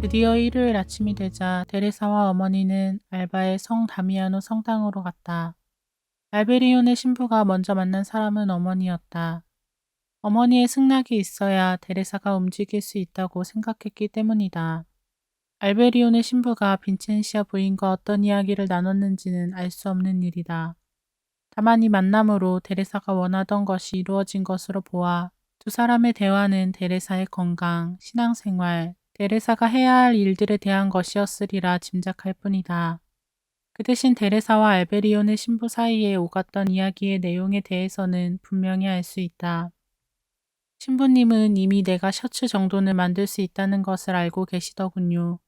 드디어 일요일 아침이 되자 데레사와 어머니는 알바의 성 다미아노 성당으로 갔다. 알베리온의 신부가 먼저 만난 사람은 어머니였다. 어머니의 승낙이 있어야 데레사가 움직일 수 있다고 생각했기 때문이다. 알베리온의 신부가 빈첸시아 부인과 어떤 이야기를 나눴는지는 알 수 없는 일이다. 다만 이 만남으로 데레사가 원하던 것이 이루어진 것으로 보아 두 사람의 대화는 데레사의 건강, 신앙생활, 데레사가 해야 할 일들에 대한 것이었으리라 짐작할 뿐이다. 그 대신 데레사와 알베리온의 신부 사이에 오갔던 이야기의 내용에 대해서는 분명히 알 수 있다. 신부님은 이미 내가 셔츠 정도는 만들 수 있다는 것을 알고 계시더군요.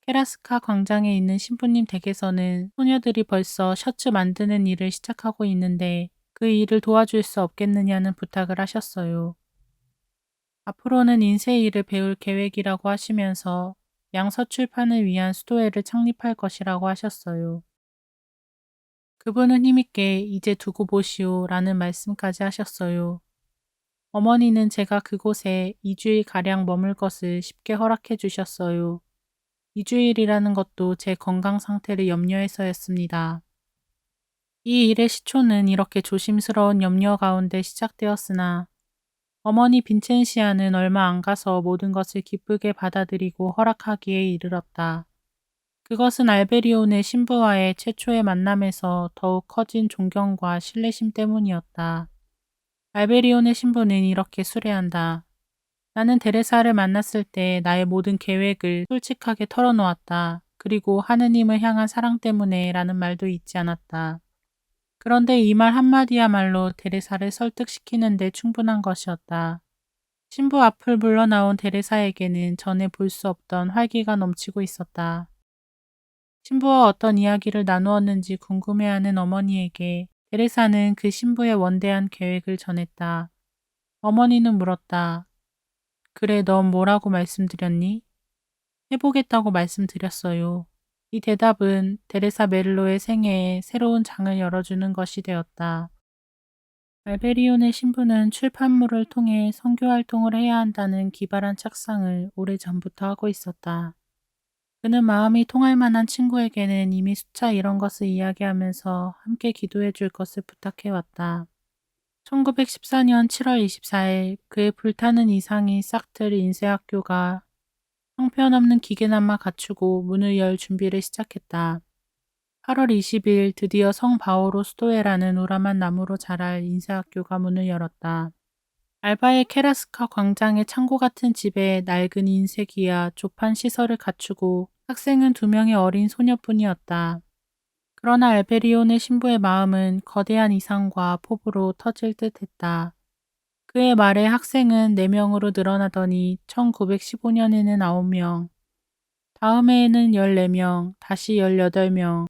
케라스카 광장에 있는 신부님 댁에서는 소녀들이 벌써 셔츠 만드는 일을 시작하고 있는데 그 일을 도와줄 수 없겠느냐는 부탁을 하셨어요. 앞으로는 인쇄 일을 배울 계획이라고 하시면서 양서 출판을 위한 수도회를 창립할 것이라고 하셨어요. 그분은 힘있게 이제 두고 보시오 라는 말씀까지 하셨어요. 어머니는 제가 그곳에 2주일 가량 머물 것을 쉽게 허락해 주셨어요. 2주일이라는 것도 제 건강 상태를 염려해서였습니다. 이 일의 시초는 이렇게 조심스러운 염려 가운데 시작되었으나 어머니 빈첸시아는 얼마 안 가서 모든 것을 기쁘게 받아들이고 허락하기에 이르렀다. 그것은 알베리온의 신부와의 최초의 만남에서 더욱 커진 존경과 신뢰심 때문이었다. 알베리온의 신부는 이렇게 수레한다. 나는 데레사를 만났을 때 나의 모든 계획을 솔직하게 털어놓았다. 그리고 하느님을 향한 사랑 때문에 라는 말도 잊지 않았다. 그런데 이 말 한마디야말로 데레사를 설득시키는데 충분한 것이었다. 신부 앞을 물러나온 데레사에게는 전에 볼 수 없던 활기가 넘치고 있었다. 신부와 어떤 이야기를 나누었는지 궁금해하는 어머니에게 데레사는 그 신부의 원대한 계획을 전했다. 어머니는 물었다. 그래, 넌 뭐라고 말씀드렸니? 해보겠다고 말씀드렸어요. 이 대답은 데레사 메를로의 생애에 새로운 장을 열어주는 것이 되었다. 알베리온의 신부는 출판물을 통해 선교 활동을 해야 한다는 기발한 착상을 오래전부터 하고 있었다. 그는 마음이 통할 만한 친구에게는 이미 수차 이런 것을 이야기하면서 함께 기도해 줄 것을 부탁해 왔다. 1914년 7월 24일 그의 불타는 이상이 싹틀 인쇄학교가 형편없는 기계나마 갖추고 문을 열 준비를 시작했다. 8월 20일 드디어 성 바오로 수도회라는 우람한 나무로 자랄 인쇄학교가 문을 열었다. 알바의 케라스카 광장의 창고 같은 집에 낡은 인쇄기와 조판 시설을 갖추고 학생은 두 명의 어린 소녀뿐이었다. 그러나 알베리온의 신부의 마음은 거대한 이상과 포부로 터질 듯 했다. 그의 말에 학생은 4명으로 늘어나더니 1915년에는 9명, 다음 해에는 14명, 다시 18명,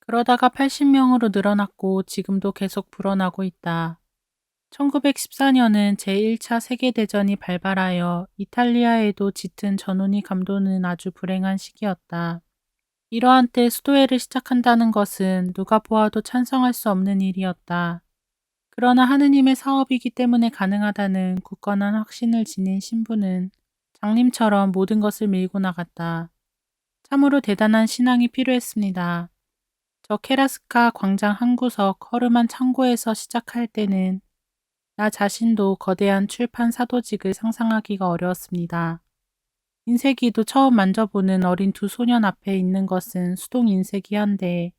그러다가 80명으로 늘어났고 지금도 계속 불어나고 있다. 1914년은 제1차 세계대전이 발발하여 이탈리아에도 짙은 전운이 감도는 아주 불행한 시기였다. 이러한 때 수도회를 시작한다는 것은 누가 보아도 찬성할 수 없는 일이었다. 그러나 하느님의 사업이기 때문에 가능하다는 굳건한 확신을 지닌 신부는 장님처럼 모든 것을 밀고 나갔다. 참으로 대단한 신앙이 필요했습니다. 저 케라스카 광장 한 구석 허름한 창고에서 시작할 때는 나 자신도 거대한 출판 사도직을 상상하기가 어려웠습니다. 인쇄기도 처음 만져보는 어린 두 소년 앞에 있는 것은 수동 인쇄기 한 대,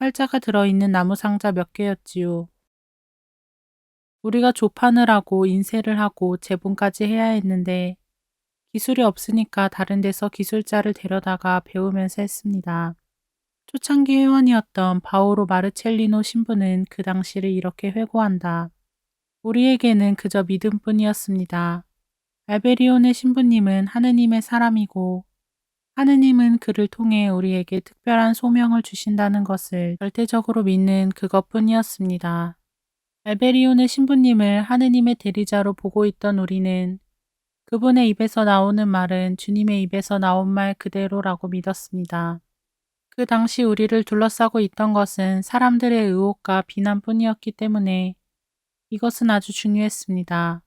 활자가 들어있는 나무 상자 몇 개였지요. 우리가 조판을 하고 인쇄를 하고 제본까지 해야 했는데 기술이 없으니까 다른 데서 기술자를 데려다가 배우면서 했습니다. 초창기 회원이었던 바오로 마르첼리노 신부는 그 당시를 이렇게 회고한다. 우리에게는 그저 믿음뿐이었습니다. 알베리온의 신부님은 하느님의 사람이고 하느님은 그를 통해 우리에게 특별한 소명을 주신다는 것을 절대적으로 믿는 그것뿐이었습니다. 알베리온의 신부님을 하느님의 대리자로 보고 있던 우리는 그분의 입에서 나오는 말은 주님의 입에서 나온 말 그대로라고 믿었습니다. 그 당시 우리를 둘러싸고 있던 것은 사람들의 의혹과 비난뿐이었기 때문에 이것은 아주 중요했습니다.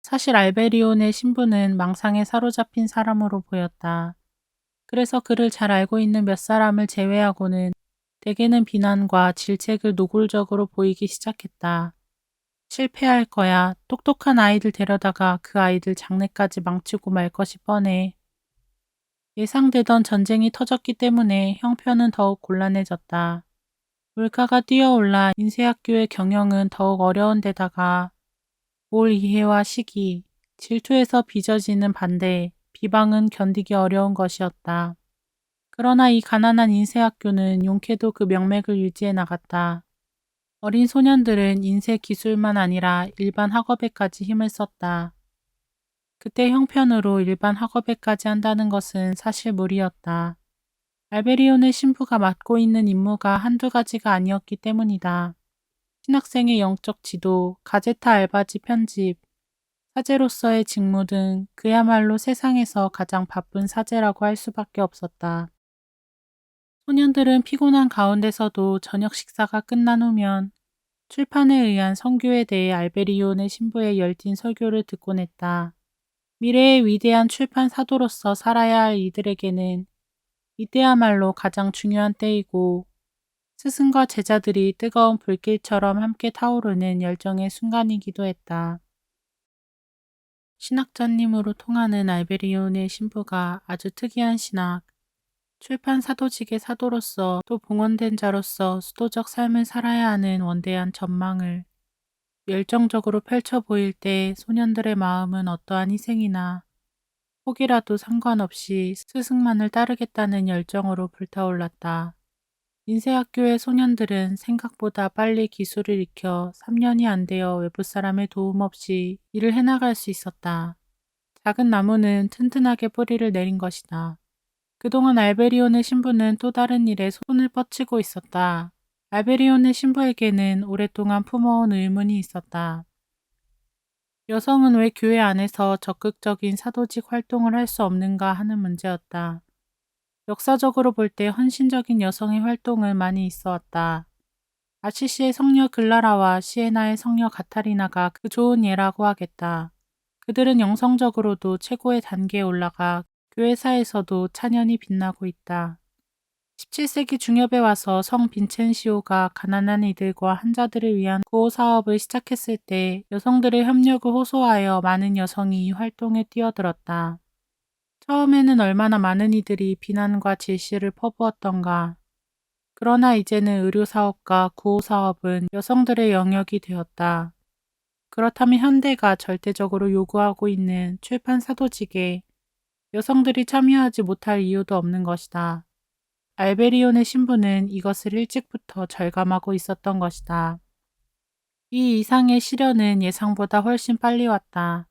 사실 알베리온의 신부는 망상에 사로잡힌 사람으로 보였다. 그래서 그를 잘 알고 있는 몇 사람을 제외하고는 대개는 비난과 질책을 노골적으로 보이기 시작했다. 실패할 거야. 똑똑한 아이들 데려다가 그 아이들 장래까지 망치고 말 것이 뻔해. 예상되던 전쟁이 터졌기 때문에 형편은 더욱 곤란해졌다. 물가가 뛰어올라 인쇄학교의 경영은 더욱 어려운 데다가 올 이해와 시기, 질투에서 빚어지는 반대, 비방은 견디기 어려운 것이었다. 그러나 이 가난한 인쇄학교는 용케도 그 명맥을 유지해 나갔다. 어린 소년들은 인쇄 기술만 아니라 일반 학업에까지 힘을 썼다. 그때 형편으로 일반 학업에까지 한다는 것은 사실 무리였다. 알베리온의 신부가 맡고 있는 임무가 한두 가지가 아니었기 때문이다. 신학생의 영적 지도, 가제타 알바지 편집, 사제로서의 직무 등 그야말로 세상에서 가장 바쁜 사제라고 할 수밖에 없었다. 소년들은 피곤한 가운데서도 저녁 식사가 끝난 후면 출판에 의한 성교에 대해 알베리온의 신부의 열띤 설교를 듣곤 했다. 미래의 위대한 출판 사도로서 살아야 할 이들에게는 이때야말로 가장 중요한 때이고 스승과 제자들이 뜨거운 불길처럼 함께 타오르는 열정의 순간이기도 했다. 신학자님으로 통하는 알베리온의 신부가 아주 특이한 신학, 출판 사도직의 사도로서 또 봉헌된 자로서 수도적 삶을 살아야 하는 원대한 전망을 열정적으로 펼쳐 보일 때 소년들의 마음은 어떠한 희생이나 혹이라도 상관없이 스승만을 따르겠다는 열정으로 불타올랐다. 인쇄학교의 소년들은 생각보다 빨리 기술을 익혀 3년이 안 되어 외부 사람의 도움 없이 일을 해나갈 수 있었다. 작은 나무는 튼튼하게 뿌리를 내린 것이다. 그동안 알베리온의 신부는 또 다른 일에 손을 뻗치고 있었다. 알베리온의 신부에게는 오랫동안 품어온 의문이 있었다. 여성은 왜 교회 안에서 적극적인 사도직 활동을 할 수 없는가 하는 문제였다. 역사적으로 볼 때 헌신적인 여성의 활동은 많이 있어 왔다. 아시시의 성녀 글라라와 시에나의 성녀 가타리나가 그 좋은 예라고 하겠다. 그들은 영성적으로도 최고의 단계에 올라가 교회사에서도 찬연히 빛나고 있다. 17세기 중엽에 와서 성 빈첸시오가 가난한 이들과 환자들을 위한 구호 사업을 시작했을 때 여성들의 협력을 호소하여 많은 여성이 이 활동에 뛰어들었다. 처음에는 얼마나 많은 이들이 비난과 질시를 퍼부었던가. 그러나 이제는 의료사업과 구호사업은 여성들의 영역이 되었다. 그렇다면 현대가 절대적으로 요구하고 있는 출판 사도직에 여성들이 참여하지 못할 이유도 없는 것이다. 알베리온의 신부는 이것을 일찍부터 절감하고 있었던 것이다. 이 이상의 시련은 예상보다 훨씬 빨리 왔다.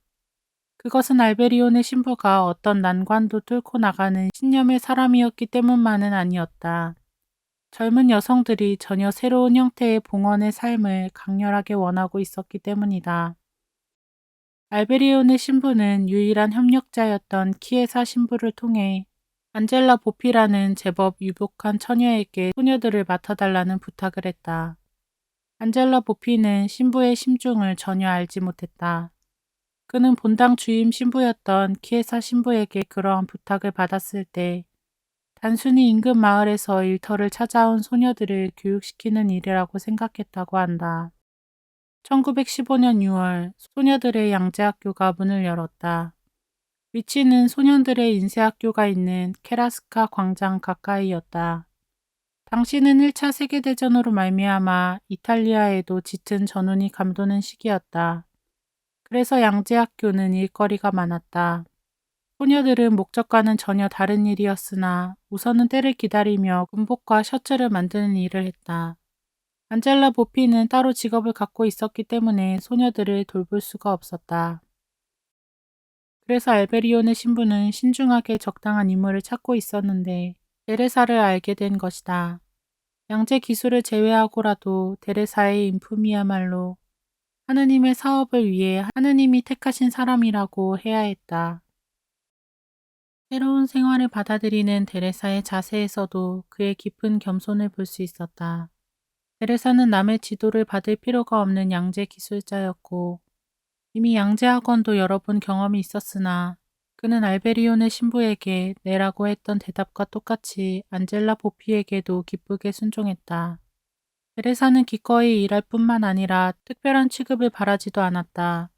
그것은 알베리온의 신부가 어떤 난관도 뚫고 나가는 신념의 사람이었기 때문만은 아니었다. 젊은 여성들이 전혀 새로운 형태의 봉헌의 삶을 강렬하게 원하고 있었기 때문이다. 알베리온의 신부는 유일한 협력자였던 키에사 신부를 통해 안젤라 보피라는 제법 유복한 처녀에게 소녀들을 맡아달라는 부탁을 했다. 안젤라 보피는 신부의 심중을 전혀 알지 못했다. 그는 본당 주임 신부였던 키에사 신부에게 그러한 부탁을 받았을 때 단순히 인근 마을에서 일터를 찾아온 소녀들을 교육시키는 일이라고 생각했다고 한다. 1915년 6월 소녀들의 양재학교가 문을 열었다. 위치는 소년들의 인쇄학교가 있는 케라스카 광장 가까이였다. 당시는 1차 세계대전으로 말미암아 이탈리아에도 짙은 전운이 감도는 시기였다. 그래서 양재학교는 일거리가 많았다. 소녀들은 목적과는 전혀 다른 일이었으나 우선은 때를 기다리며 군복과 셔츠를 만드는 일을 했다. 안젤라 보피는 따로 직업을 갖고 있었기 때문에 소녀들을 돌볼 수가 없었다. 그래서 알베리온의 신부는 신중하게 적당한 인물을 찾고 있었는데 데레사를 알게 된 것이다. 양재 기술을 제외하고라도 데레사의 인품이야말로 하느님의 사업을 위해 하느님이 택하신 사람이라고 해야 했다. 새로운 생활을 받아들이는 데레사의 자세에서도 그의 깊은 겸손을 볼 수 있었다. 데레사는 남의 지도를 받을 필요가 없는 양재 기술자였고 이미 양재 학원도 여러 번 경험이 있었으나 그는 알베리온의 신부에게 내라고 했던 대답과 똑같이 안젤라 보피에게도 기쁘게 순종했다. 테레사는 기꺼이 일할 뿐만 아니라 특별한 취급을 바라지도 않았다.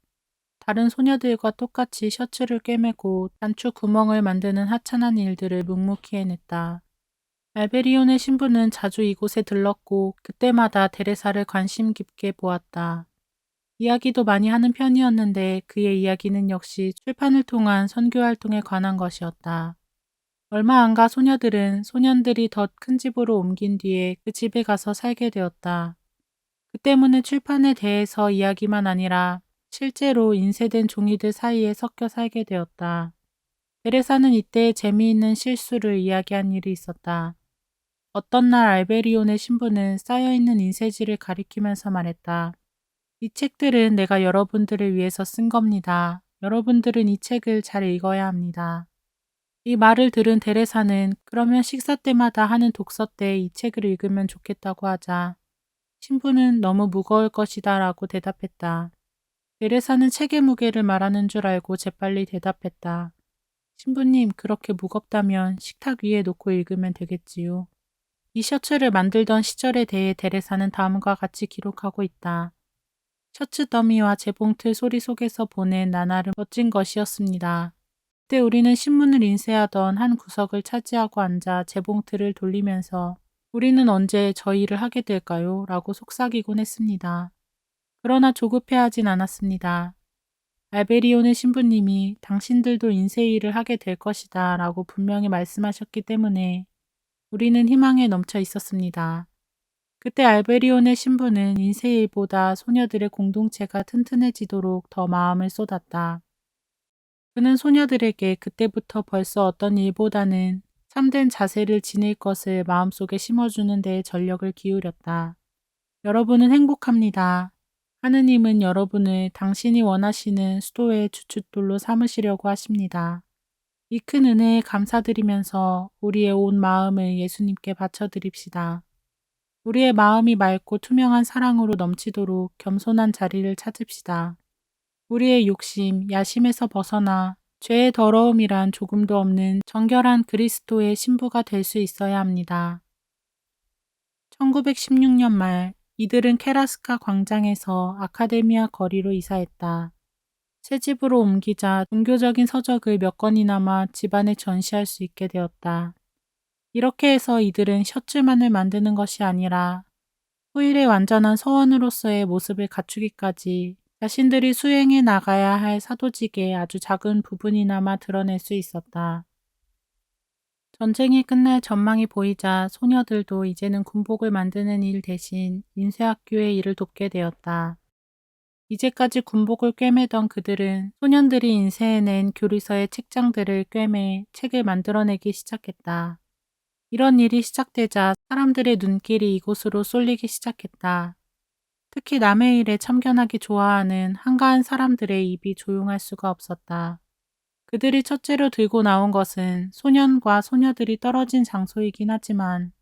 다른 소녀들과 똑같이 셔츠를 꿰매고 단추 구멍을 만드는 하찮은 일들을 묵묵히 해냈다. 알베리온의 신부는 자주 이곳에 들렀고 그때마다 데레사를 관심 깊게 보았다. 이야기도 많이 하는 편이었는데 그의 이야기는 역시 출판을 통한 선교 활동에 관한 것이었다. 얼마 안 가 소녀들은 소년들이 더 큰 집으로 옮긴 뒤에 그 집에 가서 살게 되었다. 그 때문에 출판에 대해서 이야기만 아니라 실제로 인쇄된 종이들 사이에 섞여 살게 되었다. 데레사는 이때 재미있는 실수를 이야기한 일이 있었다. 어떤 날 알베리온의 신부는 쌓여있는 인쇄지를 가리키면서 말했다. 이 책들은 내가 여러분들을 위해서 쓴 겁니다. 여러분들은 이 책을 잘 읽어야 합니다. 이 말을 들은 데레사는 그러면 식사 때마다 하는 독서 때 이 책을 읽으면 좋겠다고 하자 신부는 너무 무거울 것이다 라고 대답했다. 데레사는 책의 무게를 말하는 줄 알고 재빨리 대답했다. 신부님, 그렇게 무겁다면 식탁 위에 놓고 읽으면 되겠지요. 이 셔츠를 만들던 시절에 대해 데레사는 다음과 같이 기록하고 있다. 셔츠 더미와 재봉틀 소리 속에서 보낸 나날은 멋진 것이었습니다. 그때 우리는 신문을 인쇄하던 한 구석을 차지하고 앉아 재봉틀을 돌리면서 우리는 언제 저 일을 하게 될까요? 라고 속삭이곤 했습니다. 그러나 조급해하진 않았습니다. 알베리오는 신부님이 당신들도 인쇄 일을 하게 될 것이다 라고 분명히 말씀하셨기 때문에 우리는 희망에 넘쳐 있었습니다. 그때 알베리온의 신부는 인쇄일보다 소녀들의 공동체가 튼튼해지도록 더 마음을 쏟았다. 그는 소녀들에게 그때부터 벌써 어떤 일보다는 참된 자세를 지닐 것을 마음속에 심어주는 데에 전력을 기울였다. 여러분은 행복합니다. 하느님은 여러분을 당신이 원하시는 수도의 주춧돌로 삼으시려고 하십니다. 이 큰 은혜에 감사드리면서 우리의 온 마음을 예수님께 바쳐드립시다. 우리의 마음이 맑고 투명한 사랑으로 넘치도록 겸손한 자리를 찾읍시다. 우리의 욕심, 야심에서 벗어나 죄의 더러움이란 조금도 없는 정결한 그리스도의 신부가 될 수 있어야 합니다. 1916년 말 이들은 케라스카 광장에서 아카데미아 거리로 이사했다. 새 집으로 옮기자 종교적인 서적을 몇 권이나마 집안에 전시할 수 있게 되었다. 이렇게 해서 이들은 셔츠만을 만드는 것이 아니라 후일의 완전한 서원으로서의 모습을 갖추기까지 자신들이 수행해 나가야 할 사도직의 아주 작은 부분이나마 드러낼 수 있었다. 전쟁이 끝날 전망이 보이자 소녀들도 이제는 군복을 만드는 일 대신 인쇄학교의 일을 돕게 되었다. 이제까지 군복을 꿰매던 그들은 소년들이 인쇄해낸 교리서의 책장들을 꿰매 책을 만들어내기 시작했다. 이런 일이 시작되자 사람들의 눈길이 이곳으로 쏠리기 시작했다. 특히 남의 일에 참견하기 좋아하는 한가한 사람들의 입이 조용할 수가 없었다. 그들이 첫째로 들고 나온 것은 소년과 소녀들이 떨어진 장소이긴 하지만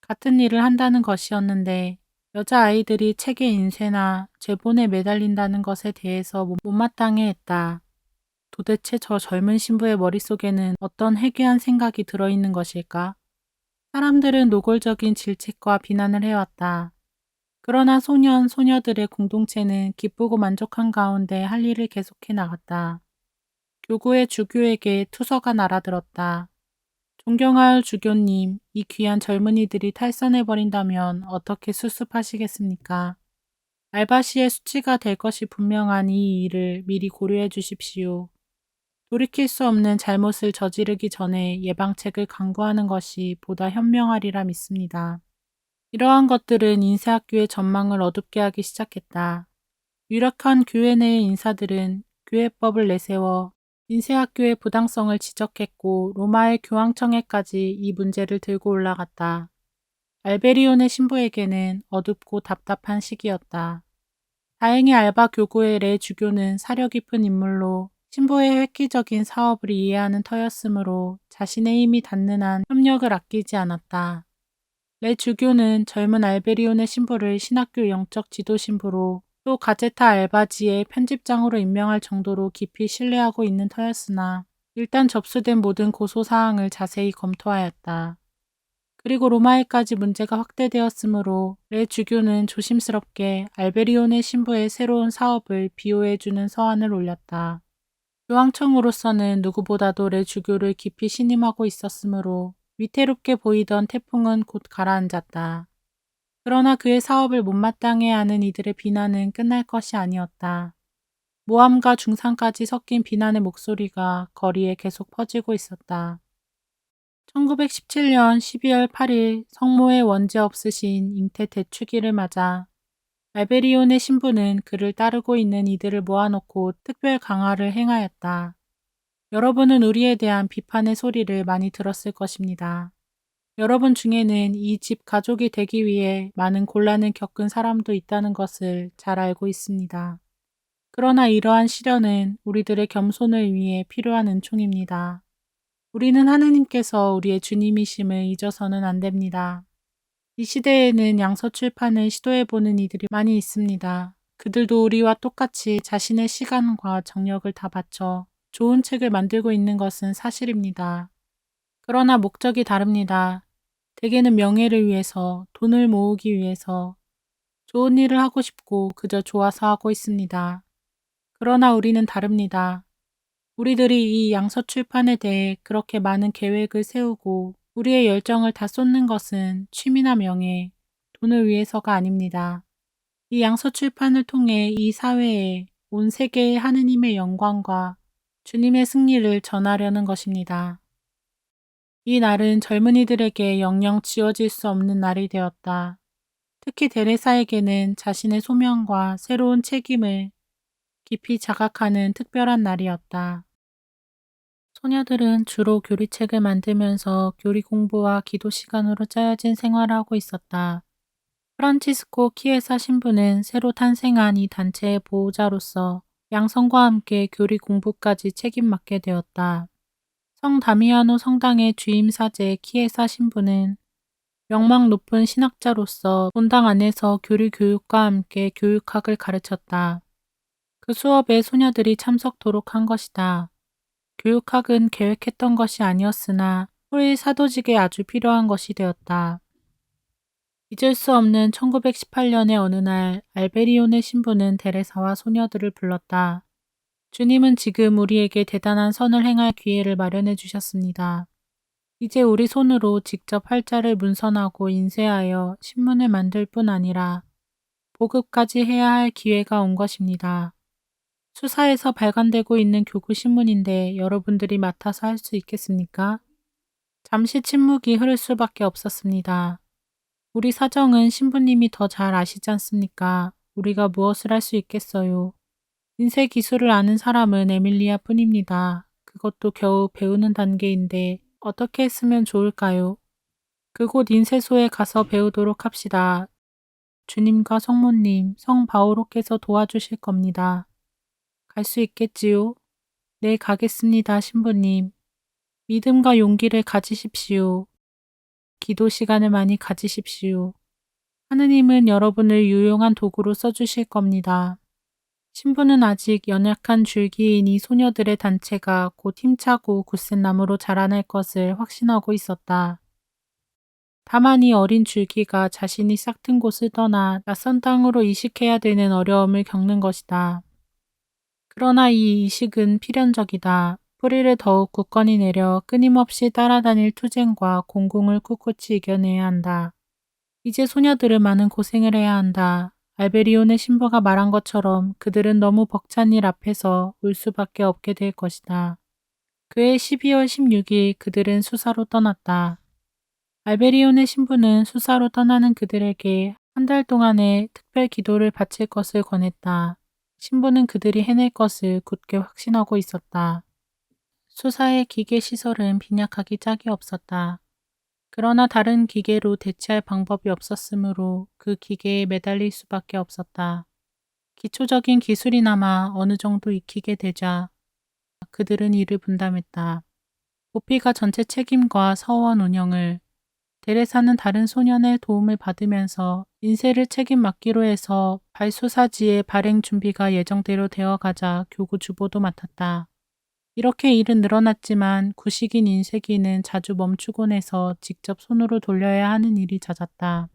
같은 일을 한다는 것이었는데 여자아이들이 책의 인쇄나 제본에 매달린다는 것에 대해서 못마땅해 했다. 도대체 저 젊은 신부의 머릿속에는 어떤 해괴한 생각이 들어있는 것일까? 사람들은 노골적인 질책과 비난을 해왔다. 그러나 소년, 소녀들의 공동체는 기쁘고 만족한 가운데 할 일을 계속해 나갔다. 교구의 주교에게 투서가 날아들었다. 존경할 주교님, 이 귀한 젊은이들이 탈선해버린다면 어떻게 수습하시겠습니까? 알바시의 수치가 될 것이 분명한 이 일을 미리 고려해 주십시오. 돌이킬 수 없는 잘못을 저지르기 전에 예방책을 강구하는 것이 보다 현명하리라 믿습니다. 이러한 것들은 인쇄학교의 전망을 어둡게 하기 시작했다. 유력한 교회 내의 인사들은 교회법을 내세워 인쇄학교의 부당성을 지적했고 로마의 교황청에까지 이 문제를 들고 올라갔다. 알베리온의 신부에게는 어둡고 답답한 시기였다. 다행히 알바 교구의 레 주교는 사려 깊은 인물로 신부의 획기적인 사업을 이해하는 터였으므로 자신의 힘이 닿는 한 협력을 아끼지 않았다. 레 주교는 젊은 알베리온의 신부를 신학교 영적 지도 신부로 또 가제타 알바지의 편집장으로 임명할 정도로 깊이 신뢰하고 있는 터였으나 일단 접수된 모든 고소 사항을 자세히 검토하였다. 그리고 로마에까지 문제가 확대되었으므로 레 주교는 조심스럽게 알베리온의 신부의 새로운 사업을 비호해주는 서한을 올렸다. 교황청으로서는 누구보다도 레 주교를 깊이 신임하고 있었으므로 위태롭게 보이던 태풍은 곧 가라앉았다. 그러나 그의 사업을 못마땅해 하는 이들의 비난은 끝날 것이 아니었다. 모함과 중상까지 섞인 비난의 목소리가 거리에 계속 퍼지고 있었다. 1917년 12월 8일 성모의 원죄 없으신 잉태 대축일을 맞아 알베리온의 신부는 그를 따르고 있는 이들을 모아놓고 특별 강화를 행하였다. 여러분은 우리에 대한 비판의 소리를 많이 들었을 것입니다. 여러분 중에는 이 집 가족이 되기 위해 많은 곤란을 겪은 사람도 있다는 것을 잘 알고 있습니다. 그러나 이러한 시련은 우리들의 겸손을 위해 필요한 은총입니다. 우리는 하느님께서 우리의 주님이심을 잊어서는 안 됩니다. 이 시대에는 양서 출판을 시도해보는 이들이 많이 있습니다. 그들도 우리와 똑같이 자신의 시간과 정력을 다 바쳐 좋은 책을 만들고 있는 것은 사실입니다. 그러나 목적이 다릅니다. 대개는 명예를 위해서, 돈을 모으기 위해서, 좋은 일을 하고 싶고 그저 좋아서 하고 있습니다. 그러나 우리는 다릅니다. 우리들이 이 양서 출판에 대해 그렇게 많은 계획을 세우고 우리의 열정을 다 쏟는 것은 취미나 명예, 돈을 위해서가 아닙니다. 이 양서 출판을 통해 이 사회에 온 세계의 하느님의 영광과 주님의 승리를 전하려는 것입니다. 이 날은 젊은이들에게 영영 지워질 수 없는 날이 되었다. 특히 데레사에게는 자신의 소명과 새로운 책임을 깊이 자각하는 특별한 날이었다. 소녀들은 주로 교리책을 만들면서 교리 공부와 기도 시간으로 짜여진 생활을 하고 있었다. 프란치스코 키에사 신부는 새로 탄생한 이 단체의 보호자로서 양성과 함께 교리 공부까지 책임 맡게 되었다. 성 다미아노 성당의 주임 사제 키에사 신부는 명망 높은 신학자로서 본당 안에서 교리 교육과 함께 교육학을 가르쳤다. 그 수업에 소녀들이 참석토록 한 것이다. 교육학은 계획했던 것이 아니었으나 후일 사도직에 아주 필요한 것이 되었다. 잊을 수 없는 1918년의 어느 날 알베리온의 신부는 데레사와 소녀들을 불렀다. 주님은 지금 우리에게 대단한 선을 행할 기회를 마련해 주셨습니다. 이제 우리 손으로 직접 활자를 문선하고 인쇄하여 신문을 만들 뿐 아니라 보급까지 해야 할 기회가 온 것입니다. 수사에서 발간되고 있는 교구 신문인데 여러분들이 맡아서 할 수 있겠습니까? 잠시 침묵이 흐를 수밖에 없었습니다. 우리 사정은 신부님이 더 잘 아시지 않습니까? 우리가 무엇을 할 수 있겠어요? 인쇄 기술을 아는 사람은 에밀리아 뿐입니다. 그것도 겨우 배우는 단계인데 어떻게 했으면 좋을까요? 그곳 인쇄소에 가서 배우도록 합시다. 주님과 성모님, 성 바오로께서 도와주실 겁니다. 갈 수 있겠지요? 네, 가겠습니다, 신부님. 믿음과 용기를 가지십시오. 기도 시간을 많이 가지십시오. 하느님은 여러분을 유용한 도구로 써주실 겁니다. 신부는 아직 연약한 줄기인 이 소녀들의 단체가 곧 힘차고 굳센 나무로 자라날 것을 확신하고 있었다. 다만 이 어린 줄기가 자신이 싹튼 곳을 떠나 낯선 땅으로 이식해야 되는 어려움을 겪는 것이다. 그러나 이 이식은 필연적이다. 뿌리를 더욱 굳건히 내려 끊임없이 따라다닐 투쟁과 공공을 꿋꿋이 이겨내야 한다. 이제 소녀들은 많은 고생을 해야 한다. 알베리온의 신부가 말한 것처럼 그들은 너무 벅찬 일 앞에서 울 수밖에 없게 될 것이다. 그해 12월 16일 그들은 수사로 떠났다. 알베리온의 신부는 수사로 떠나는 그들에게 한 달 동안의 특별 기도를 바칠 것을 권했다. 신부는 그들이 해낼 것을 굳게 확신하고 있었다. 수사의 기계 시설은 빈약하기 짝이 없었다. 그러나 다른 기계로 대체할 방법이 없었으므로 그 기계에 매달릴 수밖에 없었다. 기초적인 기술이나마 어느 정도 익히게 되자 그들은 이를 분담했다. 보피가 전체 책임과 서원 운영을, 데레사는 다른 소년의 도움을 받으면서 인쇄를 책임 맡기로 해서 발수사지의 발행 준비가 예정대로 되어가자 교구 주보도 맡았다. 이렇게 일은 늘어났지만 구식인 인쇄기는 자주 멈추곤 해서 직접 손으로 돌려야 하는 일이 잦았다.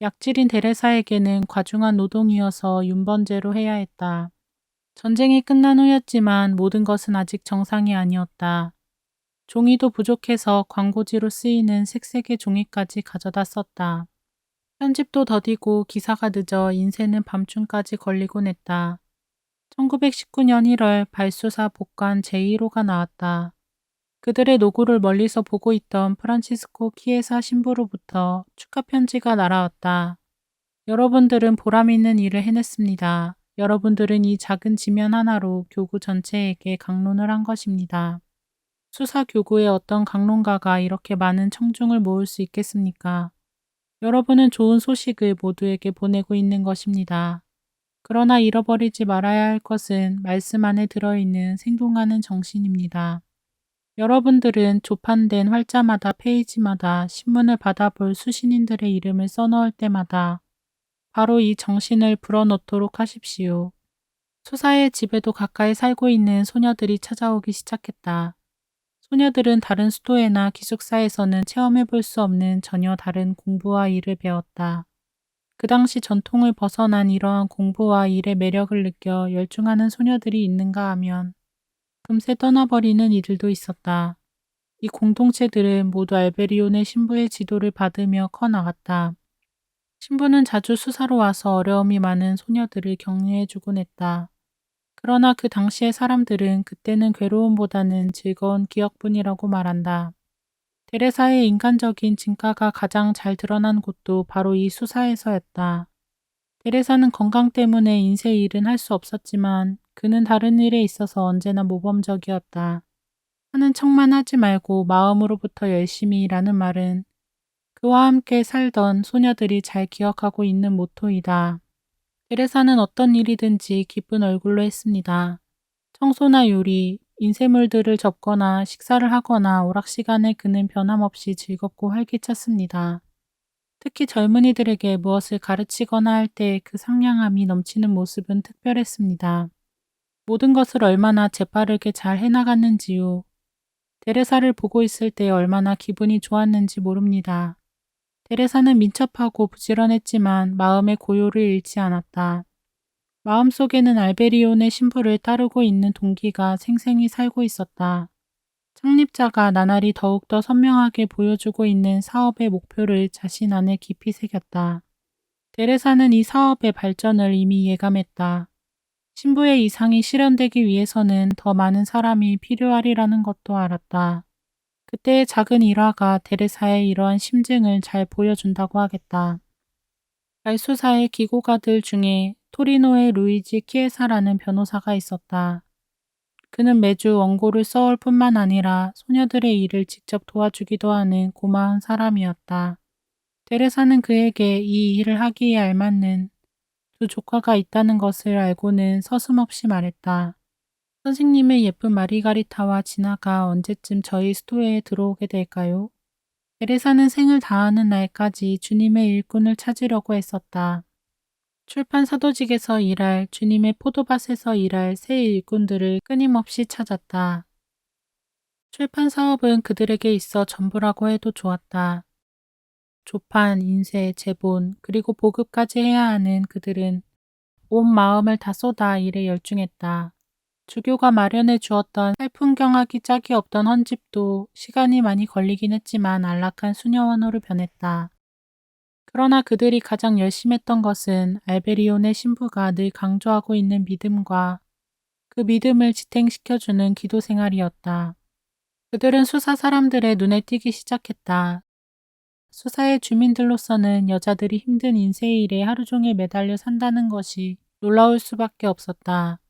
약질인 데레사에게는 과중한 노동이어서 윤번제로 해야 했다. 전쟁이 끝난 후였지만 모든 것은 아직 정상이 아니었다. 종이도 부족해서 광고지로 쓰이는 색색의 종이까지 가져다 썼다. 편집도 더디고 기사가 늦어 인쇄는 밤중까지 걸리곤 했다. 1919년 1월 발수사 복관 제1호가 나왔다. 그들의 노고를 멀리서 보고 있던 프란치스코 키에사 신부로부터 축하 편지가 날아왔다. 여러분들은 보람 있는 일을 해냈습니다. 여러분들은 이 작은 지면 하나로 교구 전체에게 강론을 한 것입니다. 수사 교구의 어떤 강론가가 이렇게 많은 청중을 모을 수 있겠습니까? 여러분은 좋은 소식을 모두에게 보내고 있는 것입니다. 그러나 잃어버리지 말아야 할 것은 말씀 안에 들어있는 생동하는 정신입니다. 여러분들은 조판된 활자마다 페이지마다 신문을 받아볼 수신인들의 이름을 써넣을 때마다 바로 이 정신을 불어넣도록 하십시오. 수사의 집에도 가까이 살고 있는 소녀들이 찾아오기 시작했다. 소녀들은 다른 수도회나 기숙사에서는 체험해 볼 수 없는 전혀 다른 공부와 일을 배웠다. 그 당시 전통을 벗어난 이러한 공부와 일의 매력을 느껴 열중하는 소녀들이 있는가 하면 금세 떠나버리는 이들도 있었다. 이 공동체들은 모두 알베리온의 신부의 지도를 받으며 커 나갔다. 신부는 자주 수사로 와서 어려움이 많은 소녀들을 격려해 주곤 했다. 그러나 그 당시의 사람들은 그때는 괴로움보다는 즐거운 기억뿐이라고 말한다. 데레사의 인간적인 진가가 가장 잘 드러난 곳도 바로 이 수사에서였다. 데레사는 건강 때문에 인쇄 일은 할 수 없었지만 그는 다른 일에 있어서 언제나 모범적이었다. 하는 척만 하지 말고 마음으로부터 열심히 일하는 말은 그와 함께 살던 소녀들이 잘 기억하고 있는 모토이다. 데레사는 어떤 일이든지 기쁜 얼굴로 했습니다. 청소나 요리, 인쇄물들을 접거나 식사를 하거나 오락 시간에 그는 변함없이 즐겁고 활기찼습니다. 특히 젊은이들에게 무엇을 가르치거나 할 때 그 상냥함이 넘치는 모습은 특별했습니다. 모든 것을 얼마나 재빠르게 잘 해나갔는지요. 데레사를 보고 있을 때 얼마나 기분이 좋았는지 모릅니다. 데레사는 민첩하고 부지런했지만 마음의 고요를 잃지 않았다. 마음속에는 알베리온의 신부를 따르고 있는 동기가 생생히 살고 있었다. 창립자가 나날이 더욱더 선명하게 보여주고 있는 사업의 목표를 자신 안에 깊이 새겼다. 데레사는 이 사업의 발전을 이미 예감했다. 신부의 이상이 실현되기 위해서는 더 많은 사람이 필요하리라는 것도 알았다. 그때의 작은 일화가 데레사의 이러한 심증을 잘 보여준다고 하겠다. 발수사의 기고가들 중에 토리노의 루이지 키에사라는 변호사가 있었다. 그는 매주 원고를 써올 뿐만 아니라 소녀들의 일을 직접 도와주기도 하는 고마운 사람이었다. 데레사는 그에게 이 일을 하기에 알맞는 두 조카가 있다는 것을 알고는 서슴없이 말했다. 선생님의 예쁜 마리가리타와 지나가 언제쯤 저희 스토어에 들어오게 될까요? 데레사는 생을 다하는 날까지 주님의 일꾼을 찾으려고 했었다. 출판 사도직에서 일할 주님의 포도밭에서 일할 새 일꾼들을 끊임없이 찾았다. 출판 사업은 그들에게 있어 전부라고 해도 좋았다. 조판, 인쇄, 제본, 그리고 보급까지 해야 하는 그들은 온 마음을 다 쏟아 일에 열중했다. 주교가 마련해 주었던 살풍경하기 짝이 없던 헌집도 시간이 많이 걸리긴 했지만 안락한 수녀원으로 변했다. 그러나 그들이 가장 열심히 했던 것은 알베리온의 신부가 늘 강조하고 있는 믿음과 그 믿음을 지탱시켜주는 기도 생활이었다. 그들은 수사 사람들의 눈에 띄기 시작했다. 수사의 주민들로서는 여자들이 힘든 인쇄 일에 하루 종일 매달려 산다는 것이 놀라울 수밖에 없었다.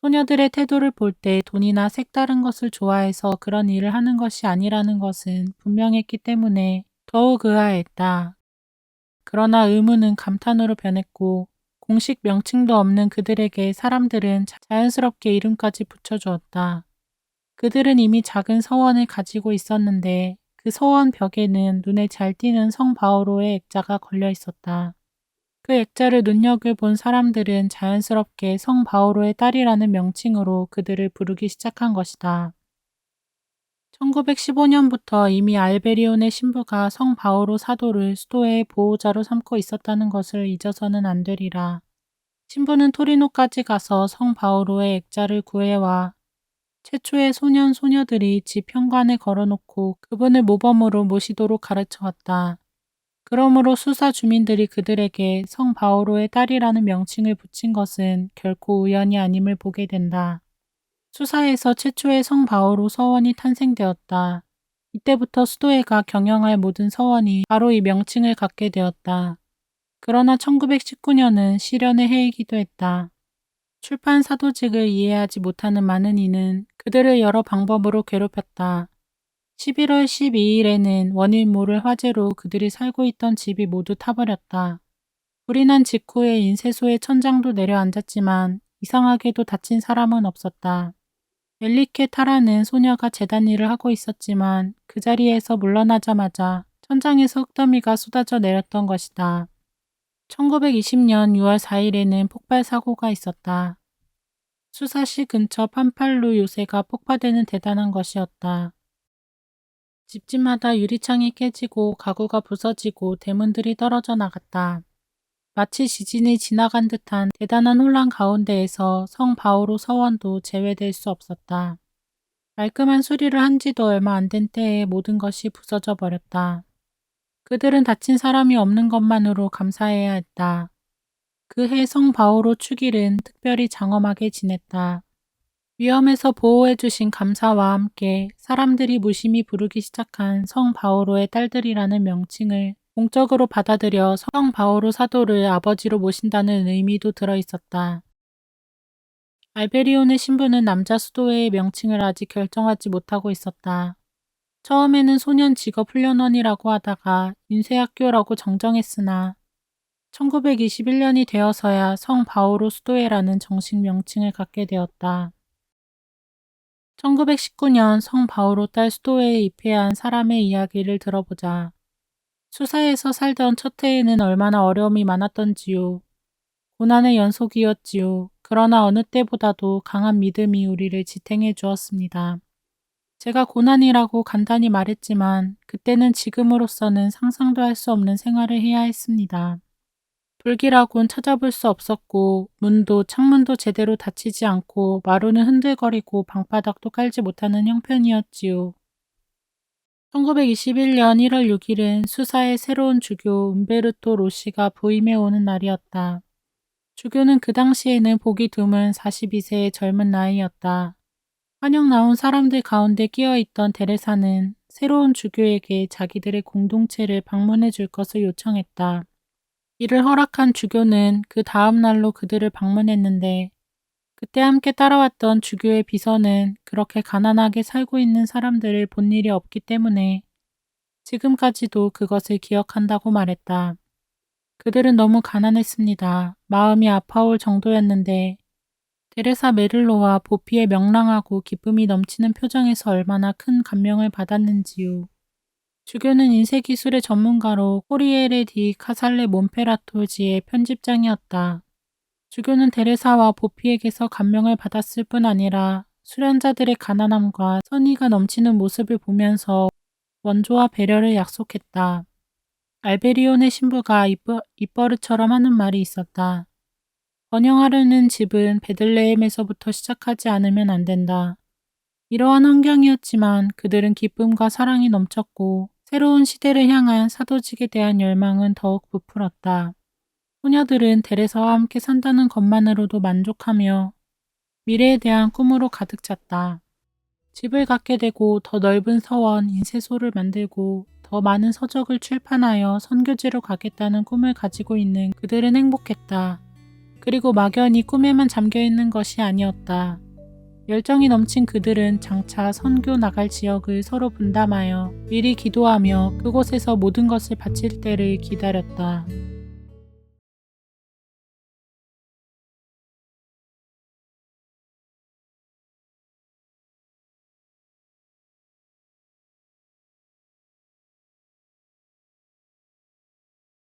소녀들의 태도를 볼 때 돈이나 색다른 것을 좋아해서 그런 일을 하는 것이 아니라는 것은 분명했기 때문에 더욱 의아했다. 그러나 의문은 감탄으로 변했고 공식 명칭도 없는 그들에게 사람들은 자연스럽게 이름까지 붙여주었다. 그들은 이미 작은 서원을 가지고 있었는데 그 서원 벽에는 눈에 잘 띄는 성 바오로의 액자가 걸려 있었다. 그 액자를 눈여겨 본 사람들은 자연스럽게 성 바오로의 딸이라는 명칭으로 그들을 부르기 시작한 것이다. 1915년부터 이미 알베리온의 신부가 성 바오로 사도를 수도의 보호자로 삼고 있었다는 것을 잊어서는 안 되리라. 신부는 토리노까지 가서 성 바오로의 액자를 구해와 최초의 소년 소녀들이 집 현관에 걸어놓고 그분을 모범으로 모시도록 가르쳐왔다. 그러므로 수사 주민들이 그들에게 성 바오로의 딸이라는 명칭을 붙인 것은 결코 우연이 아님을 보게 된다. 수사에서 최초의 성 바오로 서원이 탄생되었다. 이때부터 수도회가 경영할 모든 서원이 바로 이 명칭을 갖게 되었다. 그러나 1919년은 실현의 해이기도 했다. 출판 사도직을 이해하지 못하는 많은 이는 그들을 여러 방법으로 괴롭혔다. 11월 12일에는 원인 모를 화재로 그들이 살고 있던 집이 모두 타버렸다. 불이 난 직후에 인쇄소의 천장도 내려앉았지만 이상하게도 다친 사람은 없었다. 엘리케 타라는 소녀가 재단 일을 하고 있었지만 그 자리에서 물러나자마자 천장에서 흙더미가 쏟아져 내렸던 것이다. 1920년 6월 4일에는 폭발 사고가 있었다. 수사시 근처 판팔루 요새가 폭파되는 대단한 것이었다. 집집마다 유리창이 깨지고 가구가 부서지고 대문들이 떨어져 나갔다. 마치 지진이 지나간 듯한 대단한 혼란 가운데에서 성 바오로 서원도 제외될 수 없었다. 말끔한 수리를 한 지도 얼마 안 된 때에 모든 것이 부서져 버렸다. 그들은 다친 사람이 없는 것만으로 감사해야 했다. 그 해 성 바오로 축일은 특별히 장엄하게 지냈다. 위험에서 보호해 주신 감사와 함께 사람들이 무심히 부르기 시작한 성 바오로의 딸들이라는 명칭을 공적으로 받아들여 성 바오로 사도를 아버지로 모신다는 의미도 들어 있었다. 알베리온의 신부는 남자 수도회의 명칭을 아직 결정하지 못하고 있었다. 처음에는 소년 직업 훈련원이라고 하다가 인쇄학교라고 정정했으나 1921년이 되어서야 성 바오로 수도회라는 정식 명칭을 갖게 되었다. 1919년 성 바오로 딸 수도회에 입회한 사람의 이야기를 들어보자. 수사에서 살던 첫 해에는 얼마나 어려움이 많았던지요. 고난의 연속이었지요. 그러나 어느 때보다도 강한 믿음이 우리를 지탱해 주었습니다. 제가 고난이라고 간단히 말했지만 그때는 지금으로서는 상상도 할 수 없는 생활을 해야 했습니다. 불길하곤 찾아볼 수 없었고 문도 창문도 제대로 닫히지 않고 마루는 흔들거리고 방바닥도 깔지 못하는 형편이었지요. 1921년 1월 6일은 수사의 새로운 주교 음베르토 로시가 부임해 오는 날이었다. 주교는 그 당시에는 보기 드문 42세의 젊은 나이였다. 환영 나온 사람들 가운데 끼어 있던 데레사는 새로운 주교에게 자기들의 공동체를 방문해 줄 것을 요청했다. 이를 허락한 주교는 그 다음 날로 그들을 방문했는데 그때 함께 따라왔던 주교의 비서는 그렇게 가난하게 살고 있는 사람들을 본 일이 없기 때문에 지금까지도 그것을 기억한다고 말했다. 그들은 너무 가난했습니다. 마음이 아파올 정도였는데 데레사 메를로와 보피의 명랑하고 기쁨이 넘치는 표정에서 얼마나 큰 감명을 받았는지요. 주교는 인쇄기술의 전문가로 코리에레 디 카살레 몬페라토지의 편집장이었다. 주교는 데레사와 보피에게서 감명을 받았을 뿐 아니라 수련자들의 가난함과 선의가 넘치는 모습을 보면서 원조와 배려를 약속했다. 알베리온의 신부가 입버 릇처럼 하는 말이 있었다. 번영하려는 집은 베들레헴에서부터 시작하지 않으면 안 된다. 이러한 환경이었지만 그들은 기쁨과 사랑이 넘쳤고 새로운 시대를 향한 사도직에 대한 열망은 더욱 부풀었다. 소녀들은 데레사와 함께 산다는 것만으로도 만족하며 미래에 대한 꿈으로 가득 찼다. 집을 갖게 되고 더 넓은 서원, 인쇄소를 만들고 더 많은 서적을 출판하여 선교지로 가겠다는 꿈을 가지고 있는 그들은 행복했다. 그리고 막연히 꿈에만 잠겨 있는 것이 아니었다. 열정이 넘친 그들은 장차 선교 나갈 지역을 서로 분담하여 미리 기도하며 그곳에서 모든 것을 바칠 때를 기다렸다.